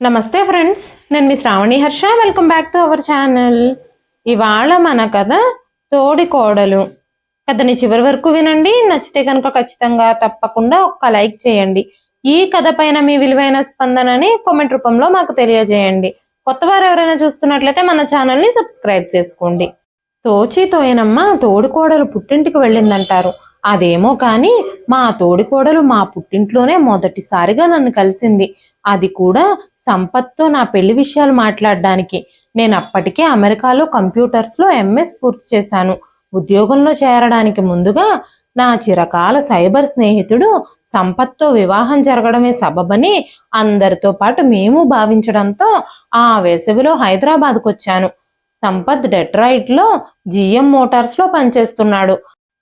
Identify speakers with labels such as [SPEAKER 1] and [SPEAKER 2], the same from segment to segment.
[SPEAKER 1] నమస్తే ఫ్రెండ్స్ నేను మీ Sravani Harsha. Welcome back to our channel ఇవాళ మన కథ తోడి కోడలు. కథని చివరి వరకు వినండి. నచ్చితే కనుక ఖచ్చితంగా తప్పకుండా ఒక్క లైక్ చేయండి. ఈ కథ పైన మీ విలువైన స్పందనని కామెంట్ రూపంలో మాకు తెలియజేయండి. కొత్త వారు ఎవరైనా చూస్తున్నట్లయితే మన ఛానల్ని సబ్స్క్రైబ్ చేసుకోండి. తోచి తోయనమ్మ తోడికోడలు పుట్టింటికి వెళ్ళిందంటారు. అదేమో కానీ మా తోడికోడలు మా పుట్టింట్లోనే మొదటిసారిగా నన్ను కలిసింది. అది కూడా సంపత్తో నా పెళ్ళి విషయాలు మాట్లాడడానికి. నేను అప్పటికే అమెరికాలో కంప్యూటర్స్లో ఎంఎస్ పూర్తి చేశాను. ఉద్యోగంలో చేరడానికి ముందుగా నా చిరకాల సైబర్ స్నేహితుడు సంపత్తో వివాహం జరగడమే సబబని అందరితో పాటు మేము భావించడంతో ఆ వేసవిలో హైదరాబాద్కు వచ్చాను సంపత్ డెట్రాయిట్లో జిఎం మోటార్స్లో పనిచేస్తున్నాడు.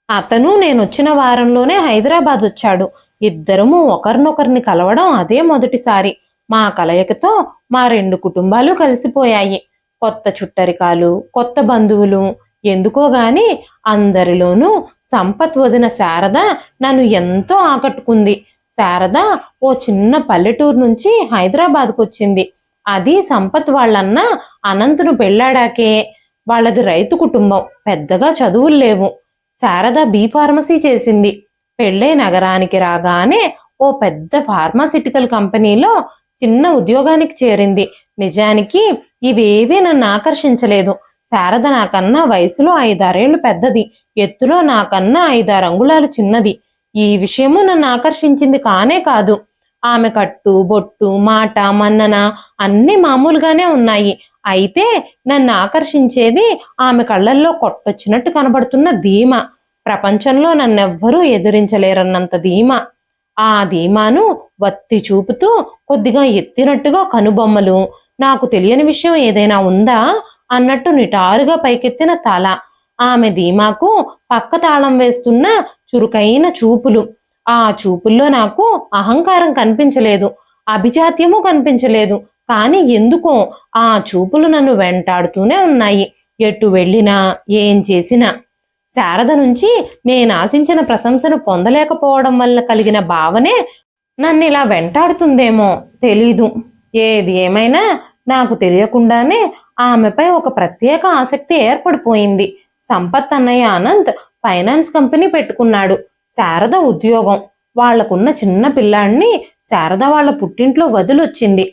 [SPEAKER 1] అతను నేను వచ్చిన వారంలోనే హైదరాబాద్ వచ్చాడు. ఇద్దరము ఒకరినొకరిని కలవడం అదే మొదటిసారి. మా కలయికతో మా రెండు కుటుంబాలు కలిసిపోయాయి. కొత్త చుట్టరికాలు కొత్త బంధువులు. ఎందుకోగాని అందరిలోనూ సంపత్ వదిన శారద నన్ను ఎంతో ఆకట్టుకుంది. శారద ఓ చిన్న పల్లెటూరు నుంచి హైదరాబాద్కు వచ్చింది అది సంపత్ వాళ్ళన్న అనంతును పెళ్ళాడాకే. వాళ్ళది రైతు కుటుంబం. పెద్దగా చదువులు లేవు. శారద బీ ఫార్మసీ చేసింది. పెళ్ళై నగరానికి రాగానే ఓ పెద్ద ఫార్మాసిటికల్ కంపెనీలో చిన్న ఉద్యోగానికి చేరింది. నిజానికి ఇవేవీ నన్ను ఆకర్షించలేదు. శారద నాకన్నా వయసులో ఐదారేళ్ళు పెద్దది. ఎత్తులో నాకన్నా ఐదారు అంగుళాలు చిన్నది. ఈ విషయము నన్ను ఆకర్షించింది కానే కాదు. ఆమె కట్టు బొట్టు మాట మన్నన అన్నీ మామూలుగానే ఉన్నాయి. అయితే నన్ను ఆకర్షించేది ఆమె కళ్ళల్లో కొట్టొచ్చినట్టు కనబడుతున్న ధీమ. ప్రపంచంలో నన్నెవ్వరూ ఎదిరించలేరన్నంత ధీమ. ఆ ధీమాను వత్తి చూపుతూ కొద్దిగా ఎత్తినట్టుగా కనుబొమ్మలు. నాకు తెలియని విషయం ఏదైనా ఉందా? అన్నట్టు నిటారుగా పైకెత్తిన తల. ఆమె ధీమాకు పక్క తాళం వేస్తున్న చురుకైన చూపులు. ఆ చూపుల్లో నాకు అహంకారం కనిపించలేదు. అభిజాత్యము కనిపించలేదు. కానీ ఎందుకో ఆ చూపులు నన్ను వెంటాడుతూనే ఉన్నాయి. ఎటు వెళ్ళినా ఏం చేసినా. శారద నుంచి నేను ఆశించిన ప్రశంసను పొందలేకపోవడం వల్ల కలిగిన భావనే నన్ను ఇలా వెంటాడుతుందేమో తెలీదు. ఏది ఏమైనా నాకు తెలియకుండానే ఆమెపై ఒక ప్రత్యేక ఆసక్తి ఏర్పడిపోయింది. సంపత్ అన్నయ్య అనంత్ ఫైనాన్స్ కంపెనీ పెట్టుకున్నాడు. శారద ఉద్యోగం. వాళ్ళకున్న చిన్న పిల్లాడిని శారద వాళ్ళ పుట్టింట్లో వదిలొచ్చింది.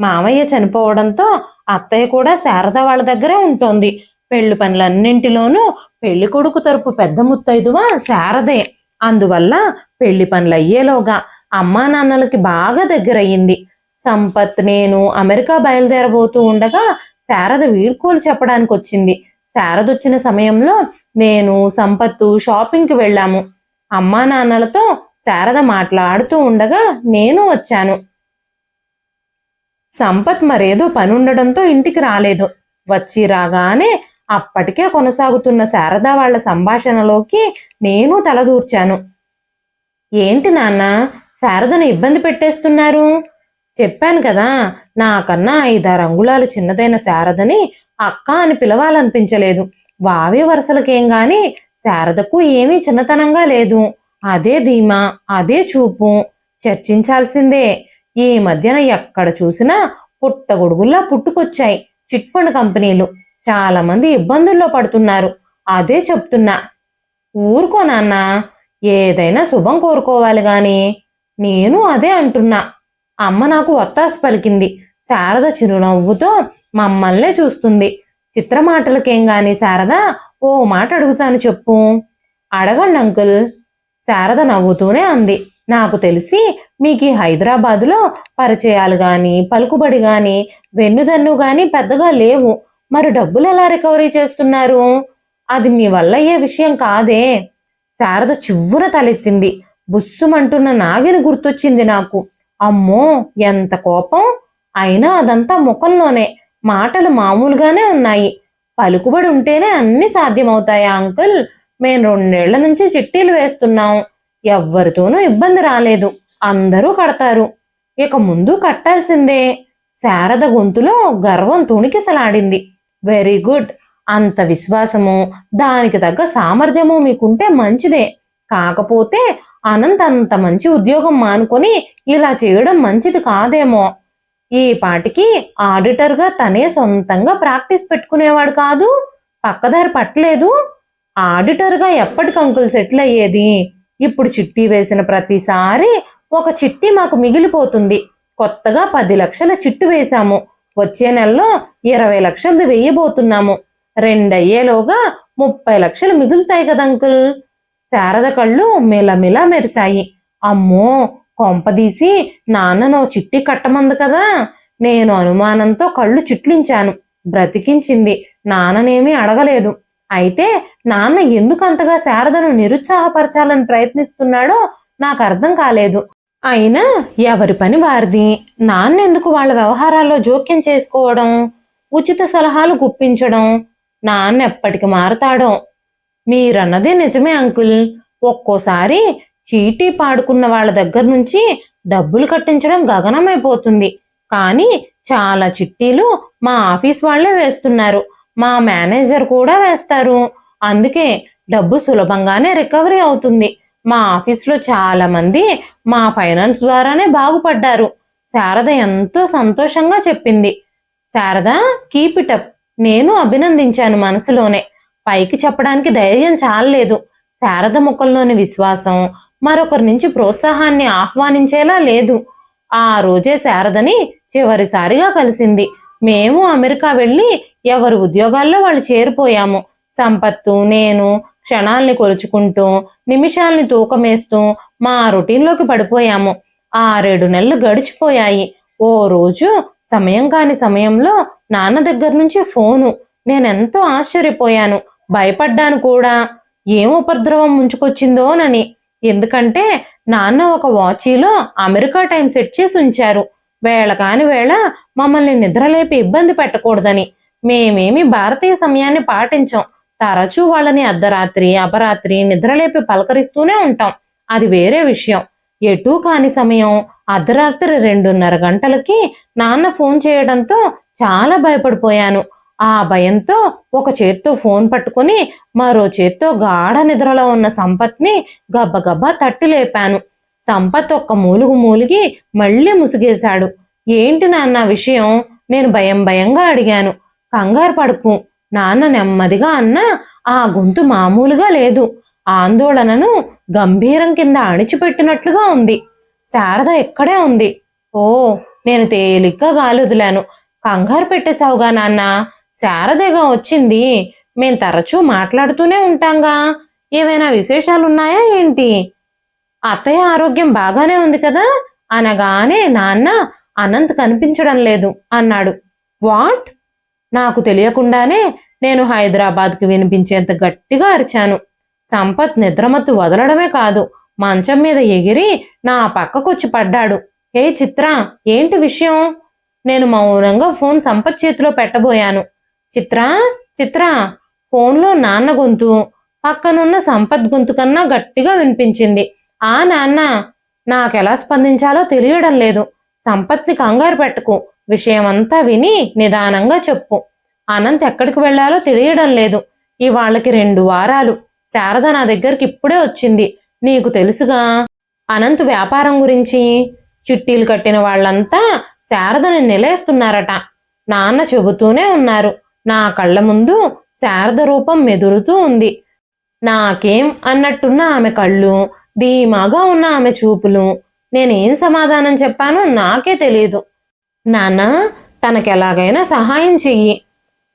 [SPEAKER 1] మామయ్య చనిపోవడంతో అత్తయ్య కూడా శారద వాళ్ళ దగ్గరే ఉంటోంది. పెళ్ళి పనులన్నింటిలోనూ పెళ్ళి కొడుకు తరపు పెద్ద ముత్తైదువ శారదే. అందువల్ల పెళ్ళి పనులు అయ్యేలోగా అమ్మా నాన్నలకి బాగా దగ్గరయ్యింది. సంపత్ నేను అమెరికా బయలుదేరబోతూ ఉండగా శారద వీడ్కోలు చెప్పడానికి వచ్చింది శారద వచ్చిన సమయంలో నేను సంపత్తు షాపింగ్కి వెళ్ళాము. అమ్మా నాన్నలతో శారద మాట్లాడుతూ ఉండగా నేను వచ్చాను. సంపత్ మరేదో పని ఉండడంతో ఇంటికి రాలేదు. వచ్చి రాగానే అప్పటికే కొనసాగుతున్న శారద వాళ్ళ సంభాషణలోకి నేను తలదూర్చాను. ఏంటి నాన్న శారదను ఇబ్బంది పెట్టేస్తున్నారు? చెప్పాను కదా నాకన్నా ఐదారు అంగుళాలు చిన్నదైన శారదని అక్క అని పిలవాలనిపించలేదు. వావి వరుసలకేం గాని శారదకు ఏమీ చిన్నతనంగా లేదు. అదే ధీమా అదే చూపు. చర్చించాల్సిందే. ఈ మధ్యన ఎక్కడ చూసినా పుట్టగొడుగుల్లా పుట్టుకొచ్చాయి చిట్ ఫండ్ కంపెనీలు. చాలామంది ఇబ్బందుల్లో పడుతున్నారు. అదే చెప్తున్నా. ఊరుకో నాన్న. ఏదైనా శుభం కోరుకోవాలి గాని. నేను అదే అంటున్నా. అమ్మ నాకు ఒత్తాసు పలికింది. శారద చిరునవ్వుతో మమ్మల్నే చూస్తుంది. చిత్రమాటలకేం గాని శారద ఓ మాట అడుగుతాను చెప్పు. అడగండి అంకుల్. శారద నవ్వుతూనే అంది. నాకు తెలిసి మీకు హైదరాబాదులో పరిచయాలు గాని పలుకుబడి గాని వెన్నుదన్ను గాని పెద్దగా లేవు. మరి డబ్బులు ఎలా రికవరీ చేస్తున్నారు? అది మీ వల్ల అయ్యే విషయం కాదే. శారద చివ్వున తలెత్తింది. బుస్సుమంటున్న నాగిని గుర్తొచ్చింది నాకు. అమ్మో ఎంత కోపం. అయినా అదంతా ముఖంలోనే. మాటలు మామూలుగానే ఉన్నాయి. పలుకుబడి ఉంటేనే అన్ని సాధ్యమవుతాయా అంకుల్? మేము రెండేళ్ళ నుంచి చిట్టీలు వేస్తున్నాం. ఎవ్వరితోనూ ఇబ్బంది రాలేదు. అందరూ కడతారు. ఇక ముందు కట్టాల్సిందే. శారద గొంతులో గర్వం తుణికిసలాడింది. వెరీ గుడ్ అంత విశ్వాసము దానికి తగ్గ సామర్థ్యము మీకుంటే మంచిదే. కాకపోతే అనంత అంత మంచి ఉద్యోగం మానుకొని ఇలా చేయడం మంచిది కాదేమో. ఈ పాటికి ఆడిటర్గా తనే సొంతంగా ప్రాక్టీస్ పెట్టుకునేవాడు కాదు పక్కదారి పట్టలేదు. ఆడిటర్గా ఎప్పటికి సెటిల్ అయ్యేది? ఇప్పుడు చిట్టి వేసిన ప్రతిసారి ఒక చిట్టి మాకు మిగిలిపోతుంది. కొత్తగా పది లక్షల చిట్టు వేశాము. వచ్చే నెలలో ఇరవై లక్షలది వెయ్యబోతున్నాము రెండయ్యేలోగా ముప్పై లక్షలు మిగులుతాయి కదా అంకుల్. శారద కళ్ళు మిలమిల మెరిశాయి. అమ్మో కొంపదీసి నాన్ననో చిట్టి కట్టమంది కదా. నేను అనుమానంతో కళ్ళు చిట్లించాను. బ్రతికించింది. నాన్ననేమీ అడగలేదు. అయితే నాన్న ఎందుకంతగా శారదను నిరుత్సాహపరచాలని ప్రయత్నిస్తున్నాడో నాకు అర్థం కాలేదు. అయినా ఎవరి పని వారిది. నాన్నెందుకు వాళ్ళ వ్యవహారాల్లో జోక్యం చేసుకోవడం? ఉచిత సలహాలు గుప్పించడం. నాన్న ఎప్పటికి మారతాడో. మీరన్నదే నిజమే అంకుల్. ఒక్కోసారి చీటీ పాడుకున్న వాళ్ళ దగ్గర నుంచి డబ్బులు కట్టించడం గగనమైపోతుంది. కానీ చాలా చిట్టీలు మా ఆఫీస్ వాళ్ళే వేస్తున్నారు. మా మేనేజర్ కూడా వేస్తారు. అందుకే డబ్బు సులభంగానే రికవరీ అవుతుంది. మా ఆఫీస్లో చాలామంది మా ఫైనాన్స్ ద్వారానే బాగుపడ్డారు. శారద ఎంతో సంతోషంగా చెప్పింది. శారద కీప్ ఇట్ అప్ నేను అభినందించాను మనసులోనే. పైకి చెప్పడానికి ధైర్యం చాలలేదు. శారద ముఖంలోని విశ్వాసం మరొకరి నుంచి ప్రోత్సాహాన్ని ఆహ్వానించేలా లేదు. ఆ రోజే శారదని చివరిసారిగా కలిసింది. మేము అమెరికా వెళ్ళి ఎవరి ఉద్యోగాల్లో వాళ్ళు చేరిపోయాము. సంపత్తు నేను క్షణాల్ని కొలుచుకుంటూ నిమిషాల్ని తూకమేస్తూ మా రొటీన్లోకి పడిపోయాము. ఆరేడు నెలలు గడిచిపోయాయి. ఓ రోజు సమయం కాని సమయంలో నాన్న దగ్గర నుంచి ఫోను. నేనెంతో ఆశ్చర్యపోయాను. భయపడ్డాను కూడా. ఏం ఉపద్రవం ముంచుకొచ్చిందోనని. ఎందుకంటే నాన్న ఒక వాచీలో అమెరికా టైం సెట్ చేసి ఉంచారు. వేళ కాని వేళ మమ్మల్ని నిద్రలేపి ఇబ్బంది పెట్టకూడదని. మేమేమి భారతీయ సమయాన్ని పాటించాం. తరచూ వాళ్ళని అర్ధరాత్రి అపరాత్రి నిద్రలేపి పలకరిస్తూనే ఉంటాం. అది వేరే విషయం. ఎటూ కాని సమయం అర్ధరాత్రి రెండున్నర గంటలకి నాన్న ఫోన్ చేయడంతో చాలా భయపడిపోయాను. ఆ భయంతో ఒక చేత్తో ఫోన్ పట్టుకుని మరో చేత్తో గాఢ నిద్రలో ఉన్న సంపత్ని గబ్బగబ్బా తట్టి లేపాను. సంపత్ ఒక్క మూలుగు మూలిగి మళ్ళీ ముసుగేశాడు. ఏంటి నాన్న విషయం? నేను భయం భయంగా అడిగాను. కంగారు పడుకు. నాన్న నెమ్మదిగా అన్న ఆ గొంతు మామూలుగా లేదు. ఆందోళనను గంభీరం కింద అణిచిపెట్టినట్లుగా ఉంది. శారద ఎక్కడే ఉంది? ఓ నేను తేలిగ్గా గాలుదిలాను. కంగారు పెట్టేశావుగా నాన్న. శారదేగా వచ్చింది. మేం తరచూ మాట్లాడుతూనే ఉంటాంగా. ఏమైనా విశేషాలున్నాయా ఏంటి? అత్తయ్య ఆరోగ్యం బాగానే ఉంది కదా? అనగానే నాన్న అనంత్ కనిపించడం లేదు అన్నాడు. వాట్? నాకు తెలియకుండానే నేను హైదరాబాద్కి వినిపించేంత గట్టిగా అరిచాను. సంపత్ నిద్రమత్తు వదలడమే కాదు మంచం మీద ఎగిరి నా పక్కకొచ్చి పడ్డాడు. ఏ చిత్ర ఏంటి విషయం? నేను మౌనంగా ఫోన్ సంపత్ చేతిలో పెట్టబోయాను. చిత్ర చిత్ర ఫోన్లో నాన్న గొంతు పక్కనున్న సంపత్ గొంతు కన్నా గట్టిగా వినిపించింది. ఆ నాన్న నాకెలా స్పందించాలో తెలియడం లేదు. సంపత్ని కంగారు పెట్టకు విషయమంతా విని నిదానంగా చెప్పు. అనంత్ ఎక్కడికి వెళ్ళాలో తెలియడం లేదు. ఇవాళ్ళకి రెండు వారాలు. శారద నా దగ్గరికి ఇప్పుడే వచ్చింది. నీకు తెలుసుగా? అనంత్ వ్యాపారం గురించి? చిట్టీలు కట్టిన వాళ్ళంతా శారదని నిలేస్తున్నారట. నాన్న చెబుతూనే ఉన్నారు. నా కళ్ళ ముందు శారద రూపం మెదురుతూ ఉంది. నాకేం అన్నట్టున్న ఆమె కళ్ళు ధీమాగా ఉన్న ఆమె చూపులు. నేనేం సమాధానం చెప్పానో నాకే తెలియదు నాన్న తనకెలాగైనా సహాయం చెయ్యి.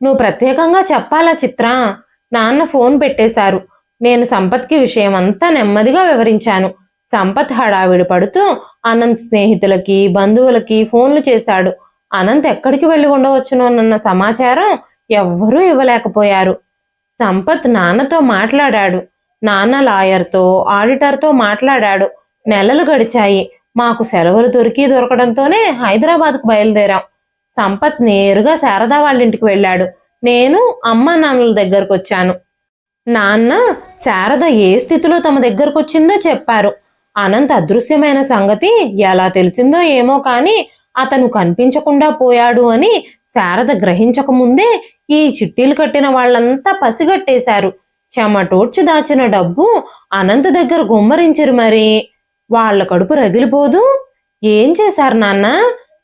[SPEAKER 1] నువ్వు ప్రత్యేకంగా చెప్పాలా చిత్ర? నాన్న ఫోన్ పెట్టేశారు. నేను సంపత్కి విషయం అంతా నెమ్మదిగా వివరించాను. సంపత్ హడావిడి పడుతూ అనంత్ స్నేహితులకి బంధువులకి ఫోన్లు చేశాడు. అనంత్ ఎక్కడికి వెళ్ళి ఉండవచ్చునోనన్న సమాచారం ఎవ్వరూ ఇవ్వలేకపోయారు. సంపత్ నాన్నతో మాట్లాడాడు. నాన్న లాయర్తో ఆడిటర్తో మాట్లాడాడు. నెలలు గడిచాయి. మాకు సెలవులు దొరికి దొరకడంతోనే హైదరాబాద్కు బయలుదేరాం. సంపత్ నేరుగా శారదా వాళ్ళ ఇంటికి వెళ్ళాడు. నేను అమ్మ నాన్నల దగ్గరకు వచ్చాను నాన్న శారద ఏ స్థితిలో తమ దగ్గరకు వచ్చిందో చెప్పారు. అనంత్ అదృశ్యమైన సంగతి ఎలా తెలిసిందో ఏమో కానీ అతను కనిపించకుండా పోయాడు అని శారద గ్రహించకముందే ఈ చిట్టీలు కట్టిన వాళ్ళంతా పసిగట్టేశారు. చెమటోడ్చి దాచిన డబ్బు అనంత్ దగ్గర గుమ్మరించరు మరి. వాళ్ళ కడుపు రగిలిపోదు. ఏం చేశారు నాన్న?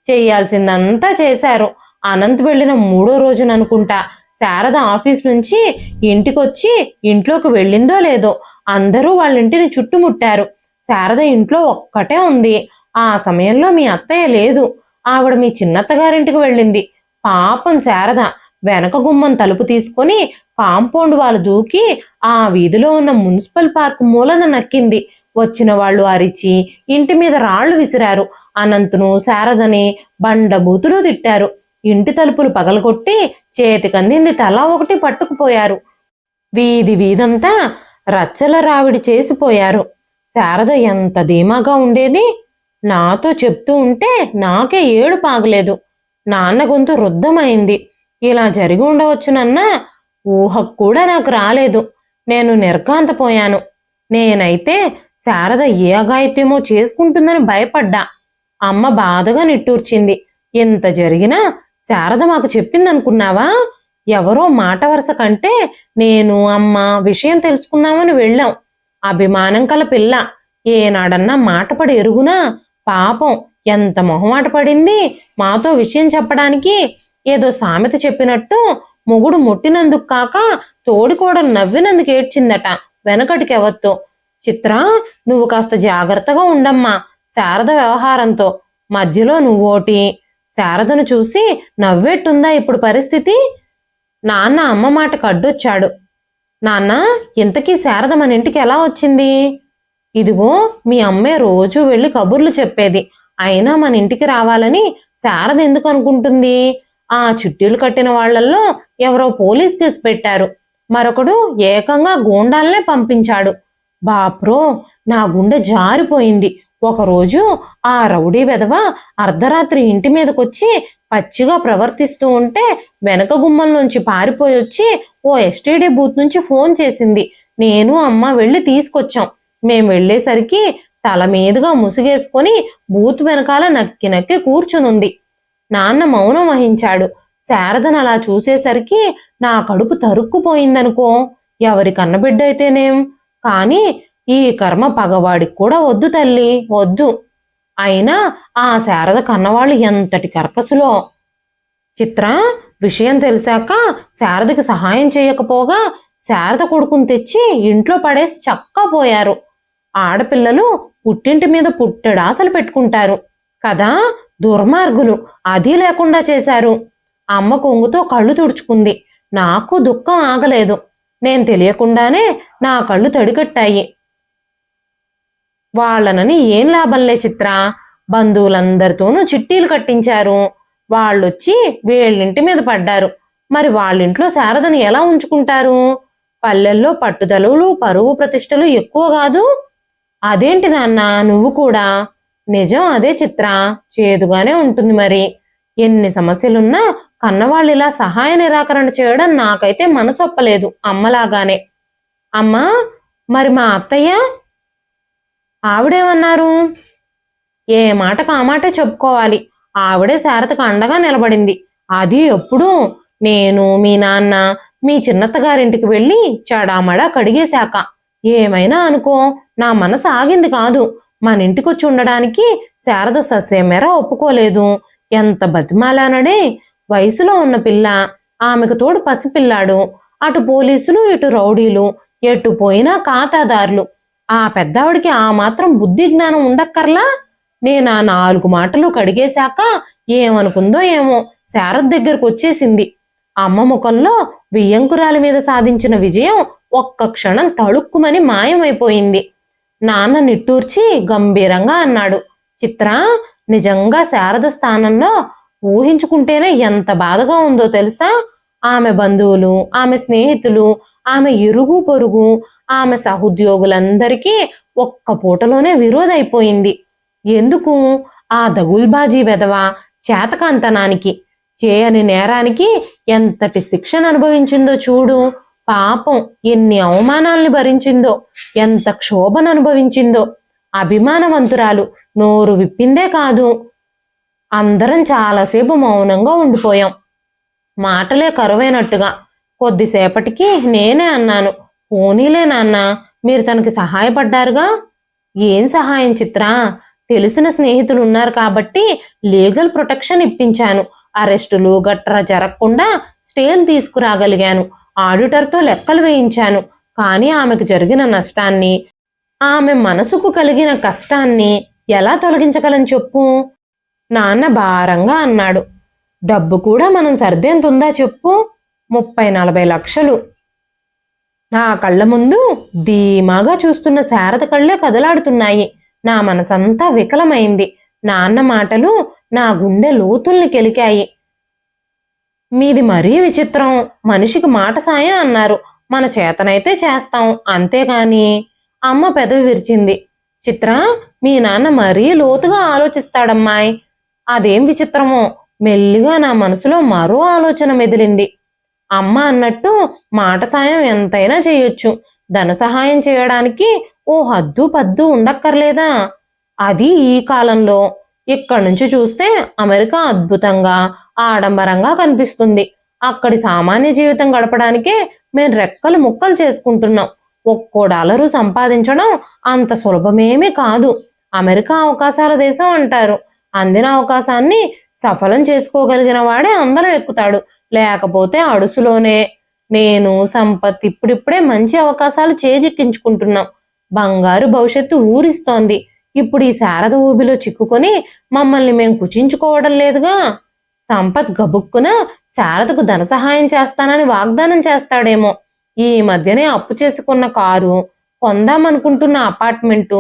[SPEAKER 1] చేయాల్సిందంతా చేశారు. అనంత్ వెళ్ళిన మూడో రోజున అనుకుంటా శారద ఆఫీస్ నుంచి ఇంటికొచ్చి ఇంట్లోకి వెళ్ళిందో లేదో అందరూ వాళ్ళ ఇంటిని చుట్టుముట్టారు. శారద ఇంట్లో ఒక్కటే ఉంది. ఆ సమయంలో మీ అత్తయ్య లేదు. ఆవిడ మీ చిన్నత్తగారింటికి వెళ్ళింది. పాపం శారద వెనక గుమ్మం తలుపు తీసుకొని కాంపౌండ్ వాళ్ళు దూకి ఆ వీధిలో ఉన్న మున్సిపల్ పార్క్ మూలన నక్కింది. వచ్చిన వాళ్ళు అరిచి ఇంటి మీద రాళ్ళు విసిరారు. అనంతును శారదని బండబూతులు తిట్టారు. ఇంటి తలుపులు పగలగొట్టి చేతికందింది తలా ఒకటి పట్టుకుపోయారు. వీధి వీధంతా రచ్చల రావిడి చేసిపోయారు. శారద ఎంత ధీమాగా ఉండేది? నాతో చెప్తూ ఉంటే నాకే ఏడు పాగలేదు నాన్న గొంతు రుద్ధమైంది. ఇలా జరిగి ఉండవచ్చునన్నా ఊహకు కూడా నాకు రాలేదు. నేను నిర్ఘాంతపోయాను నేనైతే శారద ఏ అఘాయిత్యమో చేసుకుంటుందని భయపడ్డా. అమ్మ బాధగా నిట్టూర్చింది. ఎంత జరిగినా శారద మాకు చెప్పిందనుకున్నావా? ఎవరో మాట వరుస కంటే నేను అమ్మ విషయం తెలుసుకుందామని వెళ్ళాం. అభిమానం కల పిల్ల. ఏనాడన్నా మాటపడి ఎరుగునా? పాపం. ఎంత మొహమాట పడింది? మాతో విషయం చెప్పడానికి ఏదో సామెత చెప్పినట్టు మొగుడు ముట్టినందుకు కాక తోడికోడలు నవ్వినందుకు ఏడ్చిందట. వెనకటికి ఎవత్తో చిత్ర నువ్వు కాస్త జాగ్రత్తగా ఉండమ్మా. శారద వ్యవహారంతో. మధ్యలో నువ్వోటి. శారదను చూసి నవ్వెట్టుందా ఇప్పుడు పరిస్థితి? నాన్న అమ్మ మాట అడ్డొచ్చాడు. నాన్న ఇంతకీ శారద మన ఇంటికి ఎలా వచ్చింది? ఇదిగో మీ అమ్మే రోజు వెళ్ళి కబుర్లు చెప్పేది. అయినా మన ఇంటికి రావాలని శారద ఎందుకు అనుకుంటుంది? ఆ చిట్టీలు కట్టిన వాళ్ళల్లో ఎవరో పోలీస్ కేసు పెట్టారు. మరొకడు ఏకంగా గూండాలనే పంపించాడు. బాప్రో నా గుండె జారిపోయింది. ఒకరోజు ఆ రౌడీ వెధవ అర్ధరాత్రి ఇంటి మీదకొచ్చి పచ్చిగా ప్రవర్తిస్తూ ఉంటే వెనక గుమ్మం నుంచి పారిపోయి వచ్చి ఓ ఎస్టీడీ బూత్ నుంచి ఫోన్ చేసింది. నేను అమ్మ వెళ్ళి తీసుకొచ్చాం. మేము వెళ్ళేసరికి తల మీదుగా ముసుగేసుకొని బూత్ వెనకాల నక్కి నక్కి కూర్చునుంది. నాన్న మౌనం వహించాడు. శారదను అలా చూసేసరికి నా కడుపు తరుక్కుపోయిందనుకో. ఎవరి కన్నబిడ్డ అయితేనేం కానీ ఈ కర్మ పగవాడికి కూడా వద్దు తల్లి వద్దు. అయినా ఆ శారద కన్నవాళ్ళు ఎంతటి కర్కసులో చిత్ర విషయం తెలిసాక శారదకి సహాయం చేయకపోగా శారద కొడుకుని తెచ్చి ఇంట్లో పడేసి చక్కపోయారు. ఆడపిల్లలు పుట్టింటి మీద పుట్టెడాసలు పెట్టుకుంటారు. కదా దుర్మార్గులు అది లేకుండా చేశారు. అమ్మ కొంగుతో కళ్ళు తుడుచుకుంది. నాకు దుఃఖం ఆగలేదు. నేను తెలియకుండానే నా కళ్ళు తడికట్టాయి. వాళ్ళనని ఏం లాభంలే చిత్ర? బంధువులందరితోనూ చిట్టీలు కట్టించారు. వాళ్ళొచ్చి వీళ్ళింటి మీద పడ్డారు. మరి వాళ్ళింట్లో శారదను ఎలా ఉంచుకుంటారు? పల్లెల్లో పట్టుదలలు పరువు ప్రతిష్టలు ఎక్కువ కాదు. అదేంటి నాన్న నువ్వు కూడా? నిజం అదే చిత్ర. చేదుగానే ఉంటుంది మరి. ఎన్ని సమస్యలున్నా కన్నవాళ్ళు ఇలా సహాయ నిరాకరణ చేయడం నాకైతే మనసొప్పలేదు అమ్మలాగానే. అమ్మా మరి మా అత్తయ్య? ఆవిడేమన్నారు? ఏ మాటకు ఆ మాటే చెప్పుకోవాలి. ఆవిడే శారదకు అండగా నిలబడింది. అది ఎప్పుడు నేను మీ నాన్న మీ చిన్నత్తగారింటికి వెళ్ళి చడామడా కడిగేశాక. ఏమైనా అనుకో నా మనసు ఆగింది కాదు. మన ఇంటికొచ్చి ఉండడానికి శారద ససేమేర ఒప్పుకోలేదు. ఎంత బతిమాలానడే వయసులో ఉన్న పిల్ల ఆమెకు తోడు పసిపిల్లాడు. అటు పోలీసులు ఇటు రౌడీలు ఎటు పోయినా ఖాతాదారులు. ఆ పెద్దావిడికి ఆ మాత్రం బుద్ధి జ్ఞానం ఉండక్కర్లా? నేను ఆ నాలుగు మాటలు కడిగేశాక ఏమనుకుందో ఏమో శారద్ దగ్గరకు వచ్చేసింది. అమ్మ ముఖంలో వియ్యంకురాల మీద సాధించిన విజయం ఒక్క క్షణం తళుక్కుమని మాయమైపోయింది. నాన్న నిట్టూర్చి గంభీరంగా అన్నాడు. చిత్ర నిజంగా శారద స్థానంలో ఊహించుకుంటేనే ఎంత బాధగా ఉందో తెలుసా? ఆమె బంధువులు ఆమె స్నేహితులు ఆమె ఇరుగు పొరుగు ఆమె సహోద్యోగులందరికీ ఒక్క పూటలోనే విరోధైపోయింది. ఎందుకు? ఆ దగుల్బాజీ వెధవ చేతకాంతనానికి చేయని నేరానికి ఎంతటి శిక్షణ అనుభవించిందో చూడు. పాపం ఎన్ని అవమానాల్ని భరించిందో ఎంత క్షోభను అనుభవించిందో అభిమానవంతురాలు నోరు విప్పిందే కాదు. అందరం చాలాసేపు మౌనంగా ఉండిపోయాం. మాటలే కరువైనట్టుగా. కొద్దిసేపటికి నేనే అన్నాను. పోనీలే నాన్న మీరు తనకి సహాయపడ్డారుగా? ఏం సహాయం చిత్రా? తెలిసిన స్నేహితులు ఉన్నారు కాబట్టి లీగల్ ప్రొటెక్షన్ ఇప్పించాను. అరెస్టులు గట్రా జరగకుండా స్టేలు తీసుకురాగలిగాను. ఆడిటర్తో లెక్కలు వేయించాను. కానీ ఆమెకు జరిగిన నష్టాన్ని ఆమె మనసుకు కలిగిన కష్టాన్ని ఎలా తొలగించగలను చెప్పు? నాన్న భారంగా అన్నాడు. డబ్బు కూడా మనం సర్దేంతుందా చెప్పు. ముప్పై నలభై లక్షలు. నా కళ్ళ ముందు ధీమాగా చూస్తున్న శారద కళ్ళే కదలాడుతున్నాయి. నా మనసంతా వికలమైంది. నాన్న మాటలు నా గుండె లోతుల్ని కెలికాయి. మీది మరీ విచిత్రం. మనిషికి మాట సాయం అన్నారు. మన చేతనైతే చేస్తాం. అంతేగాని అమ్మ పెదవి విరిచింది. చిత్ర మీ నాన్న మరీ లోతుగా ఆలోచిస్తాడమ్మాయి. అదేం విచిత్రమో. మెల్లిగా నా మనసులో మరో ఆలోచన మెదిలింది. అమ్మ అన్నట్టు మాట సాయం ఎంతైనా చేయొచ్చు. ధన సహాయం చేయడానికి ఓ హద్దు పద్దు ఉండక్కర్లేదా? అది ఈ కాలంలో. ఇక్కడి నుంచి చూస్తే అమెరికా అద్భుతంగా ఆడంబరంగా కనిపిస్తుంది. అక్కడి సామాన్య జీవితం గడపడానికే మేము రెక్కలు ముక్కలు చేసుకుంటున్నాం. ఒక్కో డాలరు సంపాదించడం అంత సులభమేమీ కాదు. అమెరికా అవకాశాల దేశం అంటారు. అందిన అవకాశాన్ని సఫలం చేసుకోగలిగిన వాడే అందరూ ఎక్కుతాడు. లేకపోతే అడుసులోనే నేను సంపత్ ఇప్పుడిప్పుడే మంచి అవకాశాలు చేజిక్కించుకుంటున్నాం. బంగారు భవిష్యత్తు ఊరిస్తోంది. ఇప్పుడు ఈ శారద ఊబిలో చిక్కుకొని మమ్మల్ని మేము కుచించుకోవడం లేదుగా? సంపత్ గబుక్కున శారదకు ధన సహాయం చేస్తానని వాగ్దానం చేస్తాడేమో. ఈ మధ్యనే అప్పు చేసుకున్న కారు కొందామనుకుంటున్న అపార్ట్మెంటు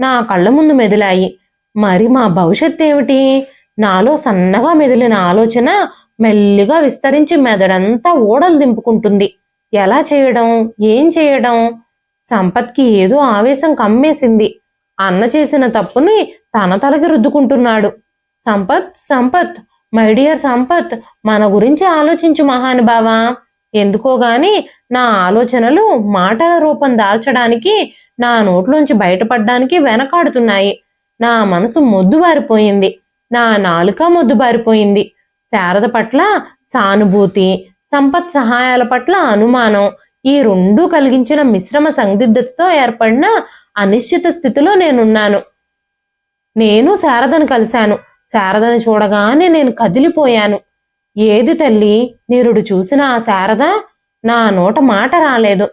[SPEAKER 1] నా కళ్ళ ముందు మెదిలాయి. మరి మా భవిష్యత్ ఏమిటి? నాలో సన్నగా మెదిలిన ఆలోచన మెల్లిగా విస్తరించి మెదడంతా ఓడలు దింపుకుంటుంది. ఎలా చేయడం? ఏం చేయడం? సంపత్కి ఏదో ఆవేశం కమ్మేసింది. అన్న చేసిన తప్పుని తన తలకి రుద్దుకుంటున్నాడు. సంపత్ సంపత్ మై డియర్ సంపత్ మన గురించి ఆలోచించు మహానుభావా. ఎందుకోగాని నా ఆలోచనలు మాటల రూపం దాల్చడానికి నా నోట్లోంచి బయటపడడానికి వెనకాడుతున్నాయి. నా మనసు మొద్దుబారిపోయింది. నా నాలుక మొద్దుబారిపోయింది. శారద పట్ల సానుభూతి సంపత్ సహాయాల పట్ల అనుమానం ఈ రెండూ కలిగించిన మిశ్రమ సందిగ్ధతతో ఏర్పడిన అనిశ్చిత స్థితిలో నేనున్నాను. నేను శారదను కలిశాను. శారదను చూడగానే నేను కదిలిపోయాను. ఏది తల్లి నీరుడు చూసిన ఆ శారద? నా నోట మాట రాలేదు.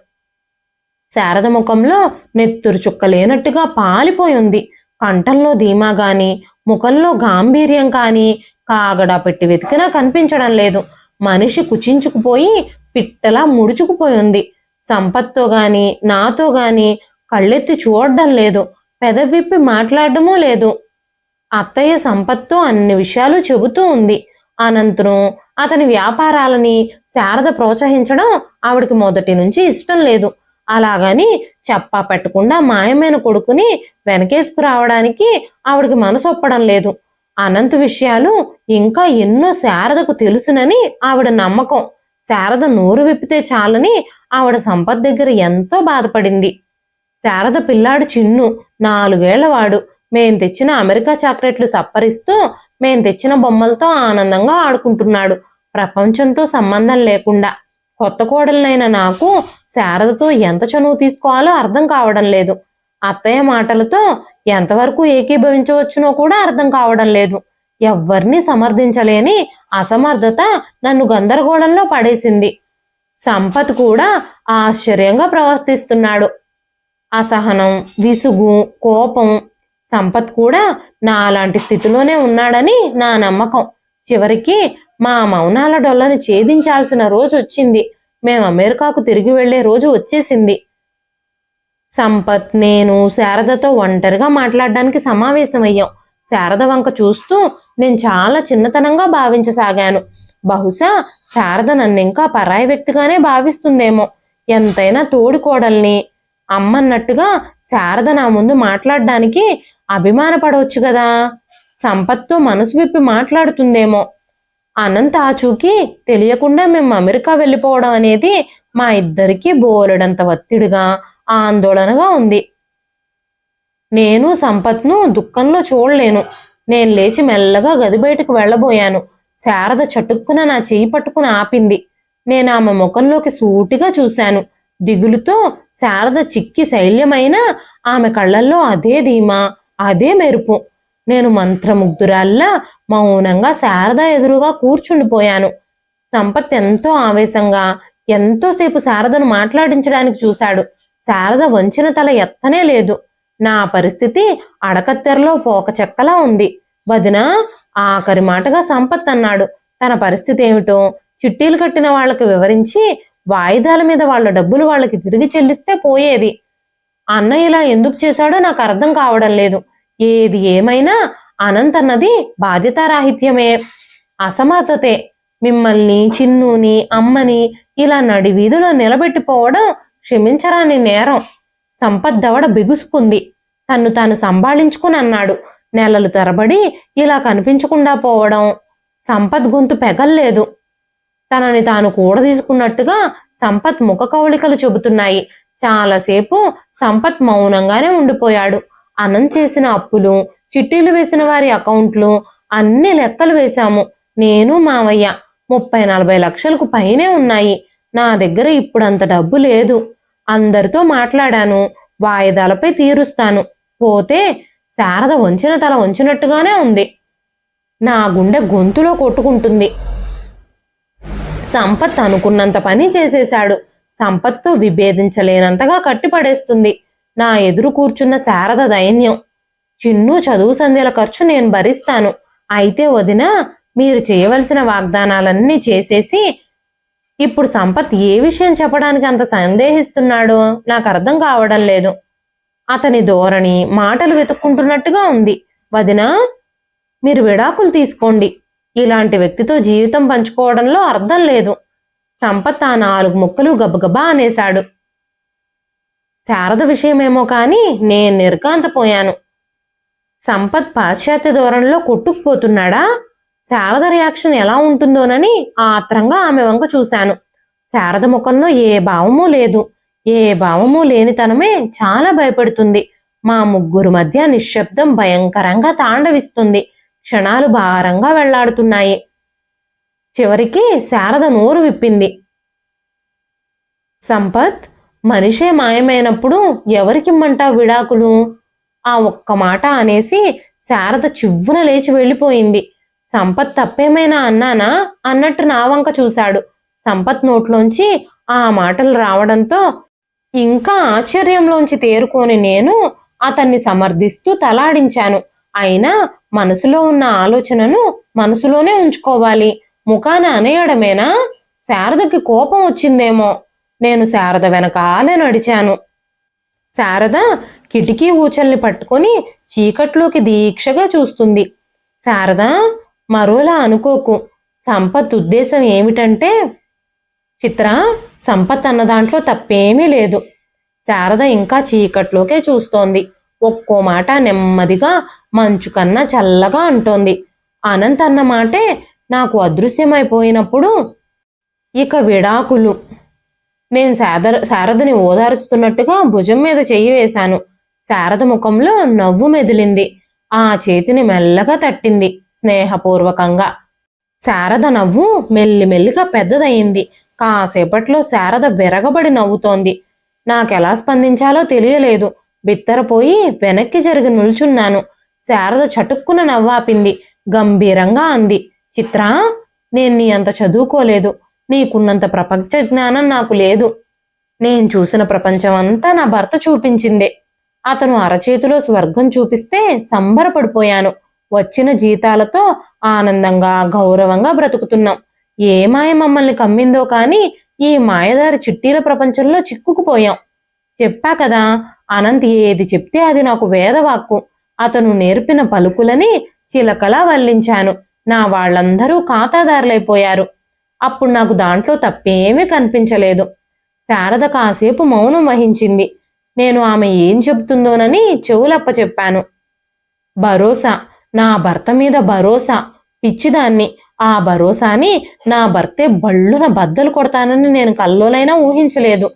[SPEAKER 1] శారద ముఖంలో నెత్తురు చుక్క లేనట్టుగా పాలిపోయి ఉంది. కంఠంలో ధీమా గాని ముఖంలో గాంభీర్యం కానీ కాగడా పెట్టి వెతికినా కనిపించడం లేదు. మనిషి కుచించుకుపోయి పిట్టలా ముడుచుకుపోయి ఉంది. సంపత్తో గాని నాతో గాని కళ్ళెత్తి చూడడం లేదు. పెదవిప్పి మాట్లాడడమూ లేదు. అత్తయ్య సంపత్తో అన్ని విషయాలు చెబుతూ ఉంది. అనంతరం అతని వ్యాపారాలని శారద ప్రోత్సహించడం ఆవిడకి మొదటి నుంచి ఇష్టం లేదు. అలాగని చెప్పా పెట్టకుండా మాయమైన కొడుకుని వెనకేసుకు రావడానికి ఆవిడకి మనసు ఒప్పడం లేదు. అనంత విషయాలు ఇంకా ఎన్నో శారదకు తెలుసునని ఆవిడ నమ్మకం. శారద నోరు విప్పితే చాలని ఆవిడ సంపత్ దగ్గర ఎంతో బాధపడింది. శారద పిల్లాడు చిన్ను నాలుగేళ్ళవాడు మేం తెచ్చిన అమెరికా చాక్లెట్లు సప్పరిస్తూ మేం తెచ్చిన బొమ్మలతో ఆనందంగా ఆడుకుంటున్నాడు. ప్రపంచంతో సంబంధం లేకుండా. కొత్త కోడలనైన నాకు శారదతో ఎంత చనువు తీసుకోవాలో అర్థం కావడం లేదు. అత్తయ్య మాటలతో ఎంతవరకు ఏకీభవించవచ్చునో కూడా అర్థం కావడం లేదు. ఎవ్వరిని సమర్థించలేని అసమర్థత నన్ను గందరగోళంలో పడేసింది. సంపత్ కూడా ఆశ్చర్యంగా ప్రవర్తిస్తున్నాడు. అసహనం విసుగు కోపం సంపత్ కూడా నా అలాంటి స్థితిలోనే ఉన్నాడని నా నమ్మకం. చివరికి మా మౌనాల డొల్లని ఛేదించాల్సిన రోజు వచ్చింది. మేము అమెరికాకు తిరిగి వెళ్ళే రోజు వచ్చేసింది. సంపత్ నేను శారదతో ఒంటరిగా మాట్లాడడానికి సమావేశమయ్యాం. శారద వంక చూస్తూ నేను చాలా చిన్నతనంగా భావించసాగాను. బహుశా శారద నన్ను ఇంకా పరాయి వ్యక్తిగానే భావిస్తుందేమో. ఎంతైనా తోడుకోడల్ని అమ్మన్నట్టుగా శారద నా ముందు మాట్లాడడానికి అభిమానపడవచ్చు కదా? సంపత్తో మనసు విప్పి మాట్లాడుతుందేమో. అనంత్ ఆచూకి తెలియకుండా మేము అమెరికా వెళ్ళిపోవడం అనేది మా ఇద్దరికీ బోలెడంత ఒత్తిడిగా ఆందోళనగా ఉంది. నేను సంపత్ను దుఃఖంలో చూడలేను. నేను లేచి మెల్లగా గది బయటకు వెళ్ళబోయాను. శారద చటుక్కున నా చేయి పట్టుకుని ఆపింది. నేను ఆమె ముఖంలోకి సూటిగా చూశాను. దిగులుతో శారద చిక్కి శైల్యమైన ఆమె కళ్ళల్లో అదే ధీమా అదే మెరుపు. నేను మంత్రముగ్ధురాల్లా మౌనంగా శారద ఎదురుగా కూర్చుండిపోయాను. సంపత్ ఎంతో ఆవేశంగా ఎంతోసేపు శారదను మాట్లాడించడానికి చూశాడు. శారద వంచిన తల ఎత్తనే లేదు. నా పరిస్థితి అడకత్తెరలో పోక చెక్కలా ఉంది. వదిన ఆఖరి మాటగా సంపత్ అన్నాడు. తన పరిస్థితి ఏమిటో చిట్టీలు కట్టిన వాళ్ళకి వివరించి వాయిదాల మీద వాళ్ళ డబ్బులు వాళ్ళకి తిరిగి చెల్లిస్తే పోయేది. అన్న ఇలా ఎందుకు చేశాడో నాకు అర్థం కావడం లేదు. ఏది ఏమైనా అనంత్ అన్నది బాధ్యతారాహిత్యమే. అసమర్థతే మిమ్మల్ని చిన్నుని అమ్మని ఇలా నడి వీధిలో నిలబెట్టిపోవడం క్షమించరాని నేరం. సంపత్ దవడ బిగుసుకుంది. తన్ను తాను సంభాళించుకుని అన్నాడు నెలలు తరబడి ఇలా కనిపించకుండా పోవడం సంపత్ గొంతు పెగల్లేదు. తనని తాను కూడదీసుకున్నట్టుగా సంపత్ ముఖ కవళికలు చెబుతున్నాయి. చాలాసేపు సంపత్ మౌనంగానే ఉండిపోయాడు. అనం చేసిన అప్పులు చిట్టీలు వేసిన వారి అకౌంట్లు అన్ని లెక్కలు వేశాము. నేను మావయ్య ముప్పై నలభై లక్షలకు పైనే ఉన్నాయి. నా దగ్గర ఇప్పుడు అంత డబ్బు లేదు. అందరితో మాట్లాడాను. వాయిదాలపై తీరుస్తాను. పోతే శారద వంచిన తల వంచినట్టుగానే ఉంది. నా గుండె గొంతులో కొట్టుకుంటుంది. సంపత్ అనుకున్నంత పని చేసేశాడు. సంపత్తో విభేదించలేనంతగా కట్టిపడేస్తుంది. నా ఎదురు కూర్చున్న శారద దైన్యం. చిన్ను చదువు సంధ్యల ఖర్చు నేను భరిస్తాను. అయితే వదిన మీరు చేయవలసిన వాగ్దానాలన్నీ చేసేసి ఇప్పుడు సంపత్ ఏ విషయం చెప్పడానికి అంత సందేహిస్తున్నాడో నాకు అర్థం కావడం లేదు. అతని ధోరణి మాటలు వెతుక్కుంటున్నట్టుగా ఉంది. వదినా మీరు విడాకులు తీసుకోండి. ఇలాంటి వ్యక్తితో జీవితం పంచుకోవడంలో అర్థం లేదు. సంపత్ ఆ నాలుగు ముక్కలు గబగబా అనేశాడు. శారద విషయమేమో కానీ నేను నిర్గాంతపోయాను సంపత్ పాశ్చాత్య ధోరణిలో కొట్టుకుపోతున్నాడా? శారద రియాక్షన్ ఎలా ఉంటుందోనని ఆత్రంగా ఆమె వంక చూశాను. శారద ముఖంలో ఏ భావమూ లేదు. ఏ భావమూ లేనితనమే చాలా భయపడుతుంది. మా ముగ్గురు మధ్య నిశ్శబ్దం భయంకరంగా తాండవిస్తుంది. క్షణాలు భారంగా వెళ్ళాడుతున్నాయి. చివరికి శారద నోరు విప్పింది. సంపత్ మనిషే మాయమైనప్పుడు ఎవరికిమ్మంటా విడాకులు? ఆ ఒక్క మాట అనేసి శారద చివ్వున లేచి వెళ్ళిపోయింది. సంపత్ తప్పేమైనా అన్నానా? అన్నట్టు నా వంక చూశాడు. సంపత్ నోట్లోంచి ఆ మాటలు రావడంతో ఇంకా ఆశ్చర్యంలోంచి తేరుకొని నేను అతన్ని సమర్థిస్తూ తలాడించాను. అయినా మనసులో ఉన్న ఆలోచనను మనసులోనే ఉంచుకోవాలి. ముఖాన అనేయడమేనా? శారదకి కోపం వచ్చిందేమో. నేను శారద వెనకాలే నడిచాను. శారద కిటికీ ఊచల్ని పట్టుకొని చీకట్లోకి దీక్షగా చూస్తుంది. శారద మరోలా అనుకోకు. సంపత్ ఉద్దేశం ఏమిటంటే చిత్ర సంపత్ అన్న దాంట్లో తప్పేమీ లేదు. శారద ఇంకా చీకట్లోకే చూస్తోంది. ఒక్కో మాట నెమ్మదిగా మంచు కన్నా చల్లగా అంటోంది. అనంత్ అన్న మాటే నాకు అదృశ్యమైపోయినప్పుడు ఇక విడాకులు. నేను శారద శారదని ఓదారుస్తున్నట్టుగా భుజం మీద చెయ్యి వేశాను. శారద ముఖంలో నవ్వు మెదిలింది. ఆ చేతిని మెల్లగా తట్టింది స్నేహపూర్వకంగా. శారద నవ్వు మెల్లిమెల్లిగా పెద్దదయింది. కాసేపట్లో శారద విరగబడి నవ్వుతోంది. నాకెలా స్పందించాలో తెలియలేదు. బిత్తరపోయి వెనక్కి జరిగి నిల్చున్నాను. శారద చటుక్కున నవ్వాపింది. గంభీరంగా అంది. చిత్రా నేను నీ అంత చదువుకోలేదు. నీకున్నంత ప్రపంచ జ్ఞానం నాకు లేదు. నేను చూసిన ప్రపంచం అంతా నా భర్త చూపించిందే. అతను అరచేతిలో స్వర్గం చూపిస్తే సంబరపడిపోయాను. వచ్చిన జీతాలతో ఆనందంగా గౌరవంగా బ్రతుకుతున్నాం. ఏ మాయ మమ్మల్ని కమ్మిందో కానీ ఈ మాయదారి చిట్టీల ప్రపంచంలో చిక్కుకుపోయాం. చెప్పా కదా అనంత్ ఏది చెప్తే అది నాకు వేదవాక్కు. అతను నేర్పిన పలుకులని చిలకలా వల్లించాను. నా వాళ్ళందరూ ఖాతాదారులైపోయారు. అప్పుడు నాకు దాంట్లో తప్పేమీ కనిపించలేదు. శారద కాసేపు మౌనం వహించింది. నేను ఆమె ఏం చెబుతుందోనని చెవులప్ప చెప్పాను. భరోసా నా భర్త మీద భరోసా పిచ్చిదాన్ని. ఆ భరోసాని నా భర్తే బళ్ళున బద్దలు కొడతానని నేను కల్లోలైనా ఊహించలేదు.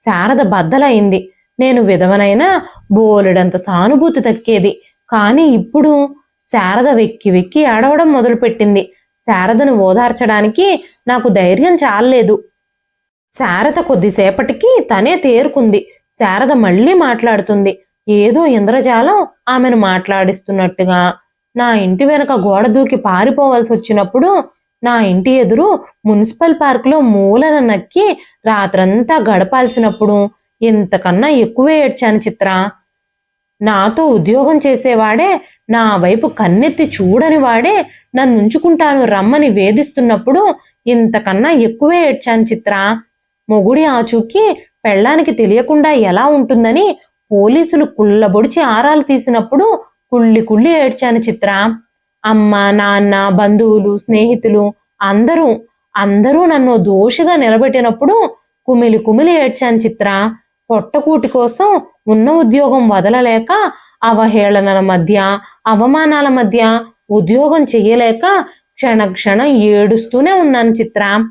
[SPEAKER 1] శారద బద్దలైంది. నేను విధవనైనా బోలెడంత సానుభూతి దక్కేది. కానీ ఇప్పుడు శారద వెక్కి వెక్కి ఏడవడం మొదలుపెట్టింది. శారదను ఓదార్చడానికి నాకు ధైర్యం చాలలేదు. శారద కొద్దిసేపటికి తనే తేరుకుంది. శారద మళ్ళీ మాట్లాడుతుంది. ఏదో ఇంద్రజాలం ఆమెను మాట్లాడిస్తున్నట్టుగా. నా ఇంటి వెనక గోడ దూకి పారిపోవాల్సి వచ్చినప్పుడు నా ఇంటి ఎదురు మున్సిపల్ పార్కులో మూలన నక్కి రాత్రంతా గడపాల్సినప్పుడు ఇంతకన్నా ఎక్కువే ఏడ్చాను చిత్ర. నాతో ఉద్యోగం చేసేవాడే నా వైపు కన్నెత్తి చూడని వాడే నన్ను ఉంచుకుంటాను రమ్మని వేధిస్తున్నప్పుడు ఇంతకన్నా ఎక్కువే ఏడ్చాను చిత్ర. మొగుడి ఆచూకీ పెళ్ళానికి తెలియకుండా ఎలా ఉంటుందని పోలీసులు కుళ్ళబొడిచి ఆరాలు తీసినప్పుడు కుళ్ళి కుళ్ళి ఏడ్చాను చిత్ర. అమ్మ నాన్న బంధువులు స్నేహితులు అందరూ అందరూ నన్ను దోషిగా నిలబెట్టినప్పుడు కుమిలి కుమిలి ఏడ్చాను చిత్ర. పొట్టకూటి కోసం ఉన్న ఉద్యోగం వదలలేక అవహేళనల మధ్య అవమానాల మధ్య ఉద్యోగం చెయ్యలేక క్షణ క్షణం ఏడుస్తూనే ఉన్నాను చిత్ర.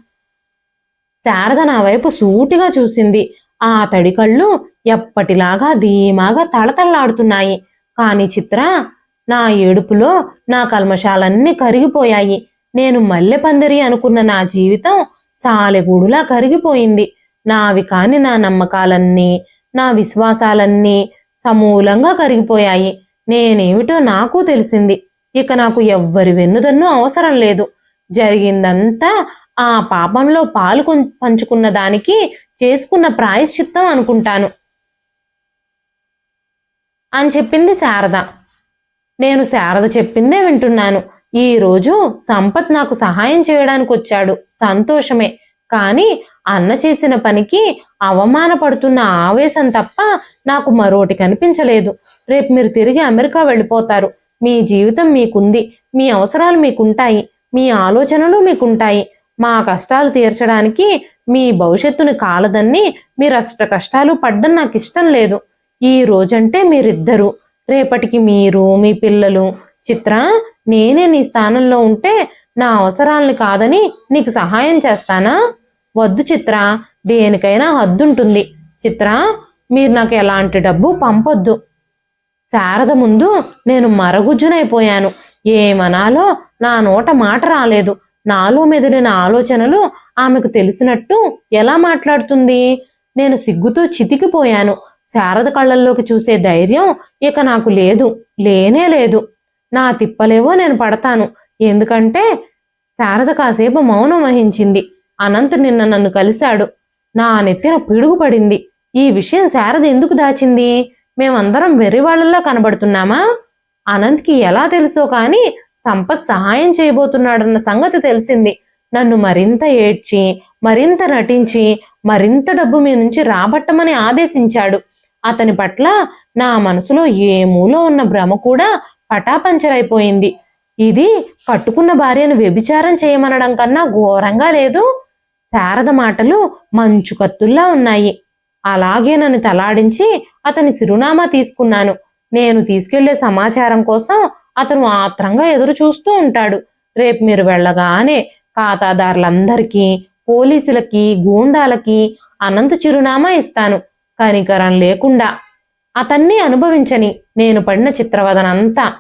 [SPEAKER 1] శారద నా వైపు సూటిగా చూసింది. ఆ తడి కళ్ళు ఎప్పటిలాగా ధీమాగా తళతళలాడుతున్నాయి. కాని చిత్ర నా ఏడుపులో నా కల్మషాలన్నీ కరిగిపోయాయి. నేను మల్లె పందిరి అనుకున్న నా జీవితం సాలెగూడులా కరిగిపోయింది. నావి కాని నా నమ్మకాలన్నీ నా విశ్వాసాలన్నీ సమూలంగా కరిగిపోయాయి. నేనేమిటో నాకు తెలిసింది. ఇక నాకు ఎవ్వరి వెన్నుదన్ను అవసరం లేదు. జరిగిందంతా ఆ పాపంలో పాలు పంచుకున్న దానికి చేసుకున్న ప్రాయశ్చిత్తం అనుకుంటాను. అని చెప్పింది శారద. నేను శారద చెప్పిందే వింటున్నాను. ఈరోజు సంపత్ నాకు సహాయం చేయడానికి వచ్చాడు సంతోషమే. కానీ అన్న చేసిన పనికి అవమానపడుతున్న ఆవేశం తప్ప నాకు మరోటి కనిపించలేదు. రేపు మీరు తిరిగి అమెరికా వెళ్ళిపోతారు. మీ జీవితం మీకుంది. మీ అవసరాలు మీకుంటాయి. మీ ఆలోచనలు మీకుంటాయి. మా కష్టాలు తీర్చడానికి మీ భవిష్యత్తుని కాలదన్ని మీరు అష్ట కష్టాలు పడ్డం నాకు ఇష్టం లేదు. ఈ రోజంటే మీరిద్దరు. రేపటికి మీరు మీ పిల్లలు. చిత్ర నేనే నీ స్థానంలో ఉంటే నా అవసరాలని కాదని నీకు సహాయం చేస్తానా? వద్దు చిత్ర దేనికైనా హద్దుంటుంది. చిత్ర మీరు నాకు ఎలాంటి డబ్బు పంపొద్దు. శారద ముందు నేను మరగుజ్జునైపోయాను. ఏమనాలో నా నోట మాట రాలేదు. నాలో మెదిలిన ఆలోచనలు ఆమెకు తెలిసినట్టు ఎలా మాట్లాడుతుంది? నేను సిగ్గుతో చితికిపోయాను. శారద కళ్ళల్లోకి చూసే ధైర్యం ఇక నాకు లేదు. లేనే లేదు. నా తిప్పలేవో నేను పడతాను. ఎందుకంటే శారద కాసేపు మౌనం వహించింది. అనంత్ నిన్న నన్ను కలిశాడు. నా నెత్తిన పిడుగు పడింది ఈ విషయం శారద ఎందుకు దాచింది? మేమందరం వెర్రివాళ్ళలా కనబడుతున్నామా? అనంత్కి ఎలా తెలుసో కాని సంపత్ సహాయం చేయబోతున్నాడన్న సంగతి తెలిసింది. నన్ను మరింత ఏడ్చి మరింత నటించి మరింత డబ్బు మీ నుంచి రాబట్టమని ఆదేశించాడు. అతని పట్ల నా మనసులో ఏ మూలో ఉన్న భ్రమ కూడా పటాపంచరైపోయింది. ఇది కట్టుకున్న భార్యను వ్యభిచారం చేయమనడం కన్నా ఘోరంగా లేదు. శారద మాటలు మంచు కత్తుల్లా ఉన్నాయి. అలాగే నన్ను తలాడించి అతని చిరునామా తీసుకున్నాను. నేను తీసుకెళ్ళే సమాచారం కోసం అతను ఆత్రంగా ఎదురు చూస్తూ ఉంటాడు. రేపు మీరు వెళ్ళగానే ఖాతాదారులందరికీ పోలీసులకి గూండాలకి అనంత చిరునామా ఇస్తాను. కనికరం లేకుండా. అతన్ని అనుభవించని నేను పడిన చిత్రవదనంతా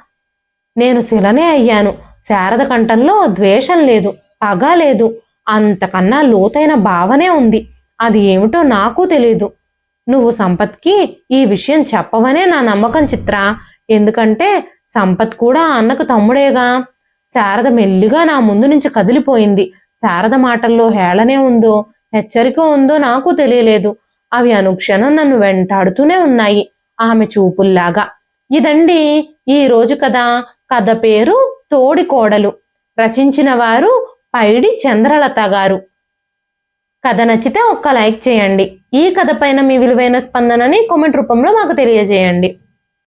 [SPEAKER 1] నేను శిలనే అయ్యాను. శారద కంఠంలో ద్వేషం లేదు పగ లేదు. అంతకన్నా లోతైన భావనే ఉంది. అది ఏమిటో నాకు తెలీదు. నువ్వు సంపత్కి ఈ విషయం చెప్పవనే నా నమ్మకం చిత్ర. ఎందుకంటే సంపత్ కూడా అన్నకు తమ్ముడేగా. శారద మెల్లిగా నా ముందు నుంచి కదిలిపోయింది. శారద మాటల్లో హేళనే ఉందో హెచ్చరిక ఉందో నాకు తెలియలేదు. అవి అనుక్షణం నన్ను వెంటాడుతూనే ఉన్నాయి. ఆమె చూపుల్లాగా. ఇదండి ఈ రోజు కదా కథ పేరు తోడి కోడలు రచించిన వారు పైడి చంద్రలత గారు. కథ నచ్చితే ఒక్క లైక్ చేయండి. ఈ కథ పైన మీ విలువైన స్పందనని కామెంట్ రూపంలో మాకు తెలియజేయండి.